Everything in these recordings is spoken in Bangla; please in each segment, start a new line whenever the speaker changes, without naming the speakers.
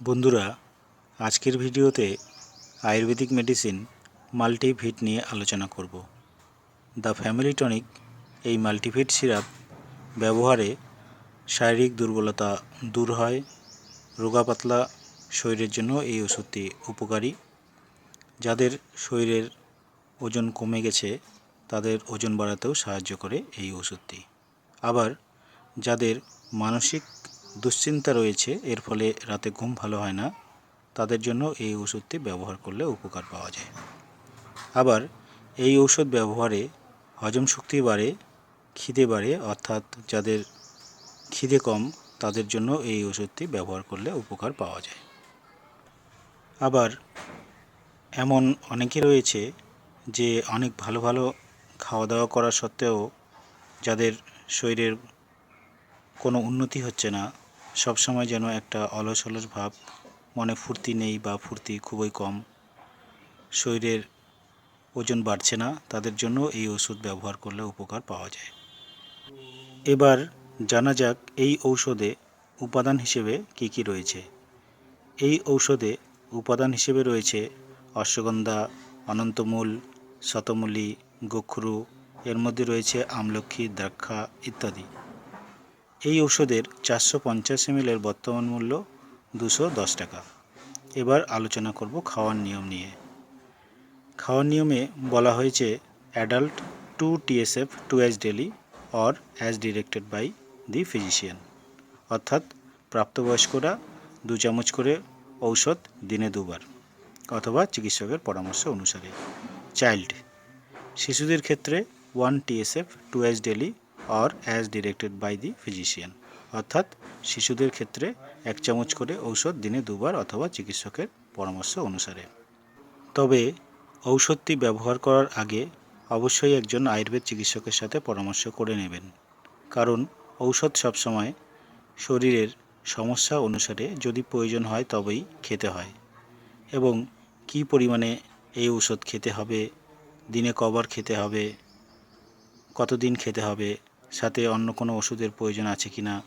বন্ধুরা, আজকের ভিডিওতে আয়ুর্বেদিক মেডিসিন মাল্টিভিট নিয়ে আলোচনা করব। দ্য ফ্যামিলি টনিক এই মাল্টিভিট সিরাপ ব্যবহারে শারীরিক দুর্বলতা দূর হয় রোগা পাতলা শরীরের জন্য এই ওষুধটি উপকারী। যাদের শরীরের ওজন কমে গেছে, তাদের ওজন বাড়াতেও সাহায্য করে এই ওষুধটি। আবার যাদের মানসিক দুশ্চিন্তা রয়েছে, এর ফলে রাতে ঘুম ভালো হয় না। তাদের জন্য এই ওষুধটি ব্যবহার করলে উপকার পাওয়া যায়। আবার এই ঔষধ ব্যবহারে হজম শক্তি বাড়ে, খিদে বাড়ে, অর্থাৎ যাদের খিদে কম, তাদের জন্য এই ওষুধটি ব্যবহার করলে উপকার পাওয়া যায়। আবার এমন অনেকে রয়েছে যে অনেক ভালো ভালো খাওয়া দাওয়া করা সত্ত্বেও যাদের শরীরের কোনো উন্নতি হচ্ছে না সব সময় যেন একটা অলস অলস ভাব, মনে ফুর্তি নেই বা ফুর্তি খুবই কম। শরীরের ওজন বাড়ছে না, তাদের জন্য এই ওষুধ ব্যবহার করলে উপকার পাওয়া যায়। এবার জানা যাক এই ঔষধে উপাদান হিসেবে কি কি রয়েছে। এই ঔষধে উপাদান হিসেবে রয়েছে অশ্বগন্ধা, অনন্তমূল, শতমূলী, গোখরু, এর মধ্যে রয়েছে আমলক্ষী দ্রাক্ষা ইত্যাদি। এই ঔষধের চারশো পঞ্চাশ এর বর্তমান মূল্য দুশো দশ টাকা। এবার আলোচনা করব খাওয়ার নিয়ম নিয়ে। খাওয়ার নিয়মে বলা হয়েছে adult two TSF two S daily or as directed by the physician অর্থাৎ প্রাপ্তবয়স্করা দু চামচ করে ঔষধ দিনে দুবার অথবা চিকিৎসকের পরামর্শ অনুসারে। চাইল্ড শিশুদের ক্ষেত্রে one TSF two S daily or as directed by the physician অর্থাৎ শিশুদের ক্ষেত্রে এক চামচ করে ঔষধ দিনে দুবার অথবা চিকিৎসকের পরামর্শ অনুসারে। তবে ঔষধটি ব্যবহার করার আগে অবশ্যই একজন আয়ুর্বেদ চিকিৎসকের সাথে পরামর্শ করে নেবেন, কারণ ঔষধ সবসময় শরীরের সমস্যা অনুসারে যদি প্রয়োজন হয় তবেই খেতে হয়। এবং কী পরিমাণে এই ঔষধ খেতে হবে, দিনে কবার খেতে হবে, কতদিন খেতে হবে সাথে অন্য কোনো ওষুধের প্রয়োজন আছে কি না?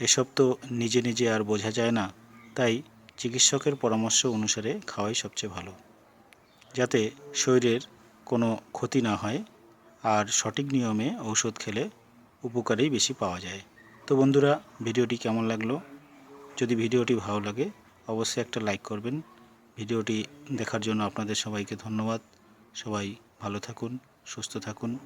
এসব তো নিজে নিজে আর বোঝা যায় না। তাই চিকিৎসকের পরামর্শ অনুসারে খাওয়াই সবচেয়ে ভালো। যাতে শরীরের কোনো ক্ষতি না হয় আর সঠিক নিয়মে ঔষধ খেলে উপকারেই বেশি পাওয়া যায়। তো বন্ধুরা, ভিডিওটি কেমন লাগল? যদি ভিডিওটি ভালো লাগে, অবশ্যই একটা লাইক করবেন। ভিডিওটি দেখার জন্য আপনাদের সবাইকে ধন্যবাদ। সবাই ভালো থাকুন, সুস্থ থাকুন।